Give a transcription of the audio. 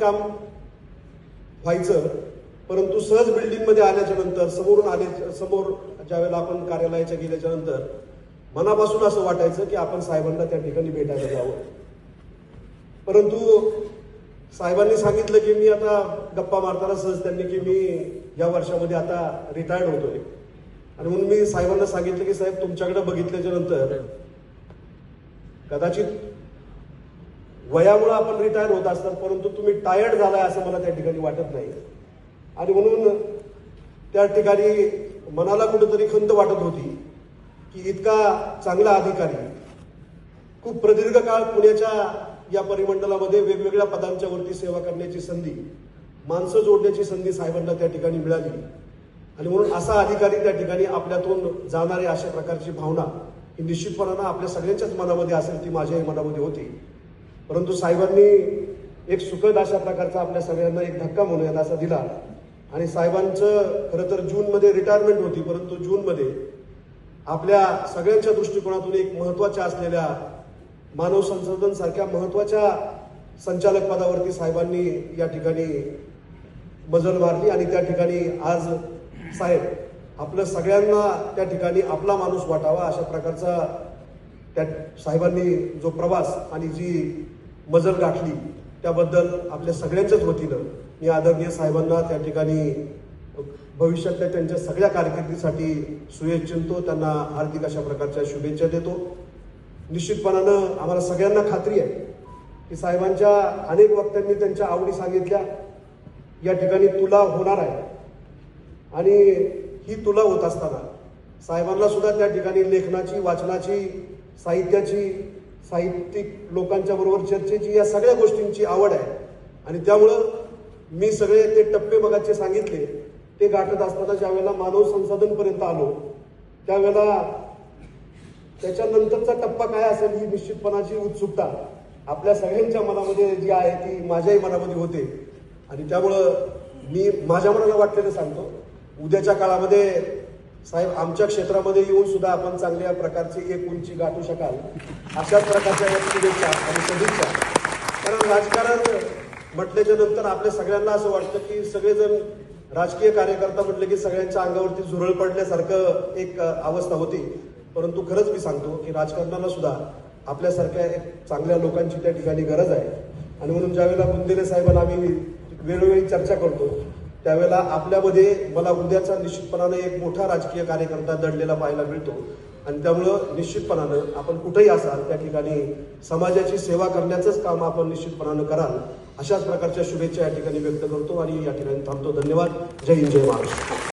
काम व्हायचं परंतु सहज बिल्डिंगमध्ये आल्याच्यानंतर समोरून आले समोर ज्यावेळेला आपण कार्यालयाच्या गेल्याच्यानंतर मनापासून असं वाटायचं की आपण साहेबांना त्या ठिकाणी भेटायला जावं. परंतु साहेबांनी सांगितलं की मी आता गप्पा मारताना सहज त्यांनी की मी या वर्षामध्ये आता रिटायर्ड होतोय. आणि म्हणून मी साहेबांना सांगितलं की साहेब तुमच्याकडे बघितल्याच्या नंतर कदाचित वयामुळे आपण रिटायर होत असतात परंतु तुम्ही टायर्ड झालाय असं मला त्या ठिकाणी वाटत नाही. आणि म्हणून त्या ठिकाणी मनाला कुठेतरी खंत वाटत होती की इतका चांगला अधिकारी खूप प्रदीर्घ काळ पुण्याच्या या परिमंडलामध्ये वेगवेगळ्या पदांच्या वरती सेवा करण्याची संधी माणसं जोडण्याची संधी साहेबांना त्या ठिकाणी मिळाली. आणि म्हणून असा अधिकारी त्या ठिकाणी आपल्यातून जाणारी अशा प्रकारची भावना ही निश्चितपणानं आपल्या सगळ्यांच्याच मनामध्ये असेल ती माझ्याही मनामध्ये होती. परंतु साहेबांनी एक सुखद अशा प्रकारचा आपल्या सगळ्यांना एक धक्का म्हणूयात असा दिला. आणि साहेबांचं खरं तर जूनमध्ये रिटायरमेंट होती परंतु जूनमध्ये आपल्या सगळ्यांच्या दृष्टिकोनातून एक महत्त्वाच्या असलेल्या मानव संसाधन सारख्या महत्त्वाच्या संचालक पदावरती साहेबांनी या ठिकाणी मजल मारली आणि त्या ठिकाणी आज साहेब आपलं सगळ्यांना त्या ठिकाणी आपला माणूस वाटावा अशा प्रकारचा त्या साहेबांनी जो प्रवास आणि जी मजल गाठली. त्याबद्दल आपल्या सगळ्यांच्याच वतीनं मी आदरणीय साहेबांना त्या ठिकाणी भविष्यातल्या त्यांच्या सगळ्या कारकिर्दीसाठी सुयचिंतो त्यांना हार्दिक अशा प्रकारच्या शुभेच्छा देतो. निश्चितपणानं आम्हाला सगळ्यांना खात्री आहे की साहेबांच्या अनेक वक्त्यांनी त्यांच्या आवडी सांगितल्या. या ठिकाणी तुला होणार आहे. आणि ही तुला होत असताना साहेबांना सुद्धा त्या ठिकाणी लेखनाची वाचनाची साहित्याची साहित्यिक लोकांच्या बरोबर चर्चेची या सगळ्या गोष्टींची आवड आहे. आणि त्यामुळं मी सगळे ते टप्पे मगाचे सांगितले. ते गाठत असताना ज्यावेळेला मानव संसाधनपर्यंत आलो त्यावेळेला त्याच्यानंतरचा टप्पा काय असेल ही निश्चितपणाची उत्सुकता आपल्या सगळ्यांच्या मनामध्ये जी आहे ती माझ्याही मनामध्ये होते. आणि त्यामुळं मी माझ्या मनाला वाटलेलं सांगतो. उद्याच्या काळामध्ये साहेब आमच्या क्षेत्रामध्ये येऊन सुद्धा आपण चांगल्या प्रकारची एक उंची गाठू शकाल अशाच प्रकारच्या शुभेच्छा आणि सदिच्छा कारण राजकारण म्हटल्याच्या नंतर आपल्या सगळ्यांना असं वाटतं की सगळेजण राजकीय कार्यकर्ता म्हटले की सगळ्यांच्या अंगावरती झुरळ पडल्यासारखं एक अवस्था होती. परंतु खरंच मी सांगतो की राजकारणाला सुद्धा आपल्यासारख्या एक चांगल्या लोकांची त्या ठिकाणी गरज आहे. आणि म्हणून ज्यावेळेला बुंदेले साहेबांना आम्ही वेळोवेळी चर्चा करतो त्यावेळेला आपल्यामध्ये मला उद्याचा निश्चितपणानं एक मोठा राजकीय कार्यकर्ता दडलेला पाहायला मिळतो. आणि त्यामुळं निश्चितपणानं आपण कुठेही असाल त्या ठिकाणी समाजाची सेवा करण्याचंच काम आपण निश्चितपणानं कराल अशाच प्रकारच्या शुभेच्छा या ठिकाणी व्यक्त करतो आणि या ठिकाणी थांबतो. धन्यवाद. जय हिंद जय महाराष्ट्र.